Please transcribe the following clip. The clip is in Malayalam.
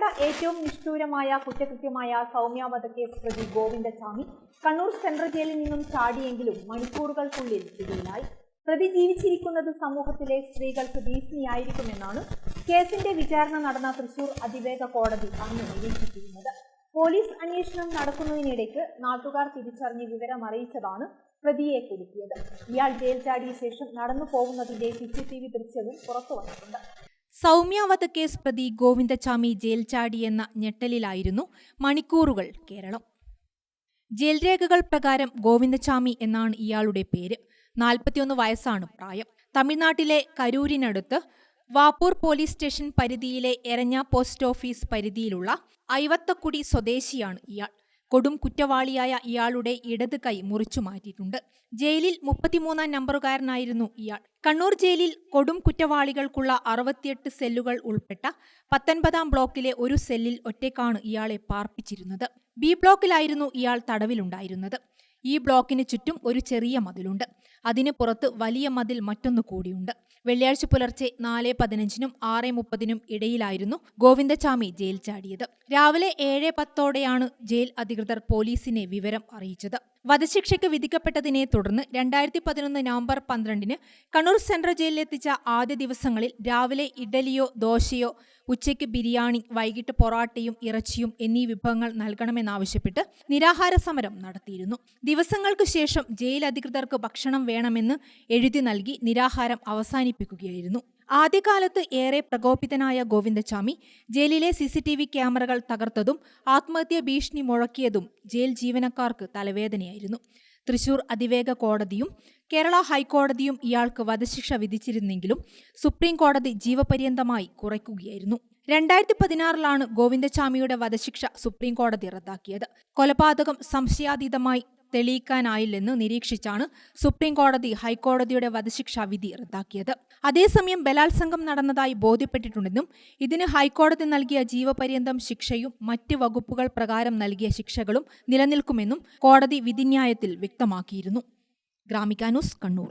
കണ്ട ഏറ്റവും നിഷ്ഠൂരമായ കുറ്റകൃത്യമായ സൗമ്യ കേസ് പ്രതി ഗോവിന്ദസ്വാമി കണ്ണൂർ സെൻട്രൽ ജയിലിൽ നിന്നും ചാടിയെങ്കിലും മണിക്കൂറുകൾക്കുള്ളിൽ പിടിയിലായി. പ്രതി ജീവിച്ചിരിക്കുന്നത് സമൂഹത്തിലെ സ്ത്രീകൾക്ക് ഭീഷണിയായിരിക്കുമെന്നാണ് കേസിന്റെ വിചാരണ നടന്ന തൃശൂർ അതിവേഗ കോടതി അന്ന് നിരീക്ഷിച്ചിരുന്നത്. പോലീസ് അന്വേഷണം നടക്കുന്നതിനിടയ്ക്ക് നാട്ടുകാർ തിരിച്ചറിഞ്ഞ് വിവരം അറിയിച്ചതാണ് പ്രതിയെ കുടുക്കിയത് ഇയാൾ ജയിൽ ചാടിയ ശേഷം നടന്നു പോകുന്നതിന്റെ സി സി ടി വി ദൃശ്യവും പുറത്തു വന്നിട്ടുണ്ട് സൗമ്യ വധക്കേസ് പ്രതി ഗോവിന്ദച്ചാമി ജയിൽ ചാടിയെന്ന ഞെട്ടലിലായിരുന്നു മണിക്കൂറുകൾ കേരളം. ജയിൽ രേഖകൾ പ്രകാരം ഗോവിന്ദച്ചാമി എന്നാണ് ഇയാളുടെ പേര്. നാൽപ്പത്തിയൊന്ന് വയസ്സാണ് പ്രായം. തമിഴ്നാട്ടിലെ കരൂരിനടുത്ത് വാപ്പൂർ പോലീസ് സ്റ്റേഷൻ പരിധിയിലെ എരഞ്ഞ പോസ്റ്റ് ഓഫീസ് പരിധിയിലുള്ള ഐവത്തക്കുടി സ്വദേശിയാണ് ഇയാൾ. കൊടും കുറ്റവാളിയായ ഇയാളുടെ ഇടത് കൈ മുറിച്ചു മാറ്റിയിട്ടുണ്ട്. ജയിലിൽ മുപ്പത്തിമൂന്നാം നമ്പറുകാരനായിരുന്നു ഇയാൾ. കണ്ണൂർ ജയിലിൽ കൊടും കുറ്റവാളികൾക്കുള്ള അറുപത്തിയെട്ട് സെല്ലുകൾ ഉൾപ്പെട്ട പത്തൊൻപതാം ബ്ലോക്കിലെ ഒരു സെല്ലിൽ ഒറ്റയ്ക്കാണ് ഇയാളെ പാർപ്പിച്ചിരുന്നത്. ബി ബ്ലോക്കിലായിരുന്നു ഇയാൾ തടവിലുണ്ടായിരുന്നത്. ഈ ബ്ലോക്കിന് ചുറ്റും ഒരു ചെറിയ മതിലുണ്ട്. അതിന് പുറത്ത് വലിയ മതിൽ മറ്റൊന്നു കൂടിയുണ്ട്. വെള്ളിയാഴ്ച പുലർച്ചെ നാല് പതിനഞ്ചിനും ആറ് മുപ്പതിനും ഇടയിലായിരുന്നു ഗോവിന്ദചാമി ജയിൽ ചാടിയത്. രാവിലെ ഏഴ് പത്തോടെയാണ് ജയിൽ അധികൃതർ പോലീസിനെ വിവരം അറിയിച്ചത്. വധശിക്ഷയ്ക്ക് വിധിക്കപ്പെട്ടതിനെ തുടർന്ന് രണ്ടായിരത്തി പതിനൊന്ന് നവംബർ പന്ത്രണ്ടിന് കണ്ണൂർ സെൻട്രൽ ജയിലിലെത്തിച്ച ആദ്യ ദിവസങ്ങളിൽ രാവിലെ ഇഡലിയോ ദോശയോ ഉച്ചയ്ക്ക് ബിരിയാണി വൈകിട്ട് പൊറാട്ടയും ഇറച്ചിയും എന്നീ വിഭവങ്ങൾ നൽകണമെന്നാവശ്യപ്പെട്ട് നിരാഹാര സമരം നടത്തിയിരുന്നു. ദിവസങ്ങൾക്ക് ശേഷം ജയിൽ അധികൃതർക്ക് ഭക്ഷണം വേണമെന്ന് എഴുതി നൽകി നിരാഹാരം അവസാനിപ്പിക്കുകയായിരുന്നു. ആദ്യകാലത്ത് ഏറെ പ്രകോപിതനായ ഗോവിന്ദസ്വാമി ജയിലിലെ സി സി ടി വി ക്യാമറകൾ തകർത്തതും ആത്മഹത്യാ ഭീഷണി മുഴക്കിയതും ജയിൽ ജീവനക്കാർക്ക് തലവേദനയായിരുന്നു. തൃശൂർ അതിവേഗ കോടതിയും കേരള ഹൈക്കോടതിയും ഇയാൾക്ക് വധശിക്ഷ വിധിച്ചിരുന്നെങ്കിലും സുപ്രീം കോടതി ജീവപര്യന്തമായി കുറയ്ക്കുകയായിരുന്നു. രണ്ടായിരത്തി പതിനാറിലാണ് ഗോവിന്ദസ്വാമിയുടെ വധശിക്ഷ സുപ്രീം കോടതി റദ്ദാക്കിയത്. കൊലപാതകം സംശയാതീതമായി തെളിയിക്കാനായില്ലെന്ന് നിരീക്ഷിച്ചാണ് സുപ്രീം കോടതി ഹൈക്കോടതിയുടെ വധശിക്ഷാ വിധി റദ്ദാക്കിയത്. അതേസമയം ബലാത്സംഗം നടന്നതായി ബോധ്യപ്പെട്ടിട്ടുണ്ടെന്നും ഇതിന് ഹൈക്കോടതി നൽകിയ ജീവപര്യന്തം ശിക്ഷയും മറ്റ് വകുപ്പുകൾ പ്രകാരം നൽകിയ ശിക്ഷകളും നിലനിൽക്കുമെന്നും കോടതി വിധിന്യായത്തിൽ വ്യക്തമാക്കിയിരുന്നു. Gramika news Kannur.